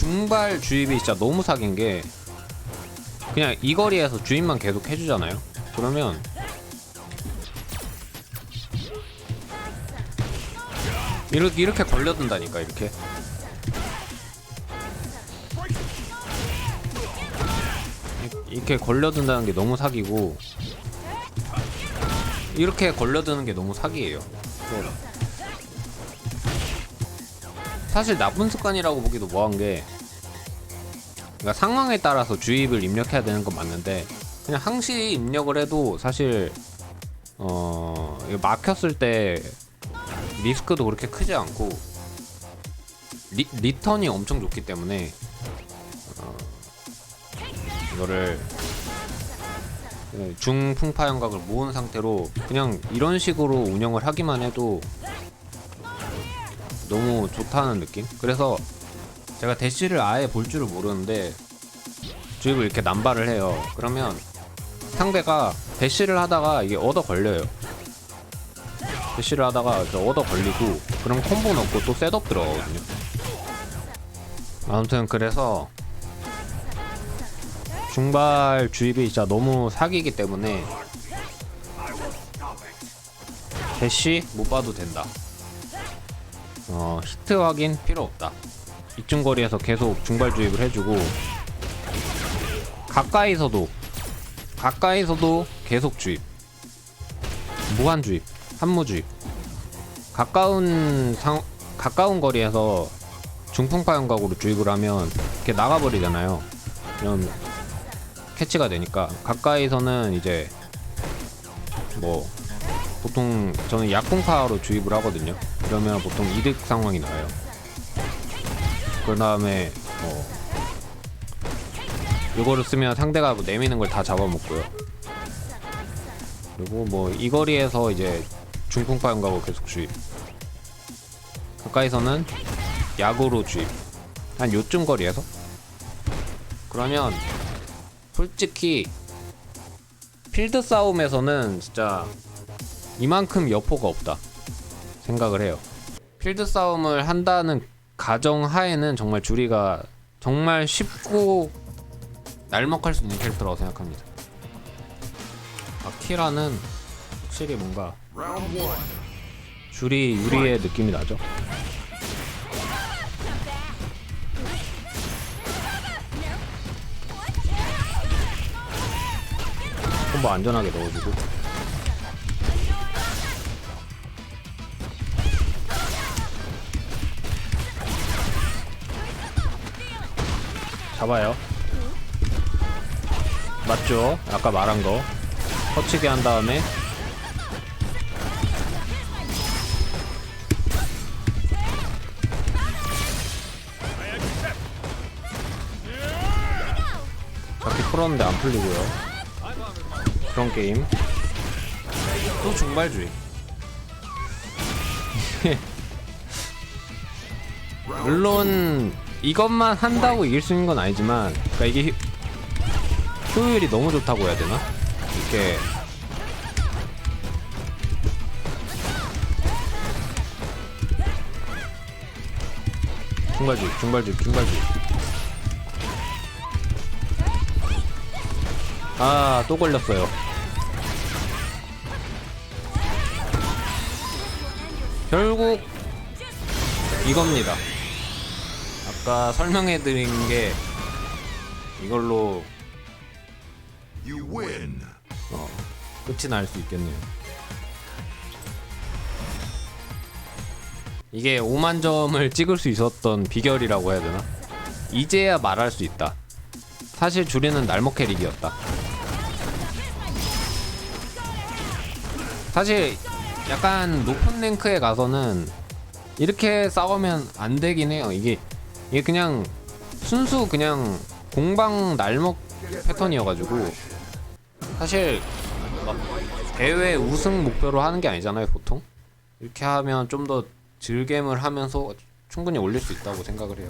중발 주입이 진짜 너무 사기인 게 그냥 이 거리에서 주입만 계속 해주잖아요. 그러면 이렇게 이렇게 걸려든다니까 이렇게. 이- 이렇게 걸려든다는 게 너무 사기고 이렇게 걸려드는 게 너무 사기예요. 사실 나쁜 습관이라고 보기도 뭐한 게 그러니까 상황에 따라서 주입을 입력해야 되는 건 맞는데 그냥 항시 입력을 해도 사실 어 막혔을 때 리스크도 그렇게 크지 않고 리, 리턴이 엄청 좋기 때문에 어, 이거를 네, 중풍파 연각을 모은 상태로 그냥 이런 식으로 운영을 하기만 해도 너무 좋다는 느낌? 그래서 제가 대시를 아예 볼 줄을 모르는데 주입을 이렇게 남발을 해요. 그러면 상대가 대시를 하다가 이게 얻어 걸려요. 대시를 하다가 얻어 걸리고 그럼 콤보 넣고 또 셋업 들어가거든요. 아무튼 그래서 중발 주입이 진짜 너무 사기이기 때문에 대시 못 봐도 된다. 어, 히트 확인 필요 없다. 이쯤 거리에서 계속 중발 주입을 해주고 가까이서도 가까이서도 계속 주입 무한 주입 한무 주입 가까운 상 가까운 거리에서 중풍파 연각으로 주입을 하면 이렇게 나가버리잖아요. 그럼 캐치가 되니까 가까이서는 이제 뭐 보통 저는 약공파로 주입을 하거든요. 그러면 보통 이득 상황이 나와요. 그 다음에 뭐 이거를 쓰면 상대가 뭐 내미는 걸 다 잡아먹고요. 그리고 뭐 이 거리에서 이제 중풍파 연가고 계속 주입. 가까이서는 약으로 주입. 한 요쯤 거리에서. 그러면 솔직히 필드 싸움에서는 진짜 이만큼 여포가 없다 생각을 해요. 필드 싸움을 한다는 가정 하에는 정말 주리가 정말 쉽고 날먹할 수 있는 캐릭터라고 생각합니다. 아키라는 확실히 뭔가 주리 유리의 느낌이 나죠. 콤보 안전하게 넣어주고 잡아요. 맞죠? 아까 말한 거. 터치게 한 다음에 바퀴 풀었는데 안 풀리고요. 그런 게임. 또 중발주의. 물론 이것만 한다고 이길 수 있는 건 아니지만 그러니까 이게 효- 효율이 너무 좋다고 해야 되나? 이렇게. 중발주의 중발주의 중발주의 아또 걸렸어요. 결국 이겁니다 아까 설명해드린 게 이걸로. 어, 끝이 날 수 있겠네요. 이게 5만 점을 찍을 수 있었던 비결이라고 해야 되나? 이제야 말할 수 있다. 사실 주리는 날먹 캐릭이었다. 사실 약간 높은 랭크에 가서는 이렇게 싸우면 안 되긴 해요. 이게 이게 그냥 순수 그냥 공방 날먹 패턴이어가지고 사실 막 대회 우승 목표로 하는 게 아니잖아요 보통. 이렇게 하면 좀 더 즐겜을 하면서 충분히 올릴 수 있다고 생각을 해요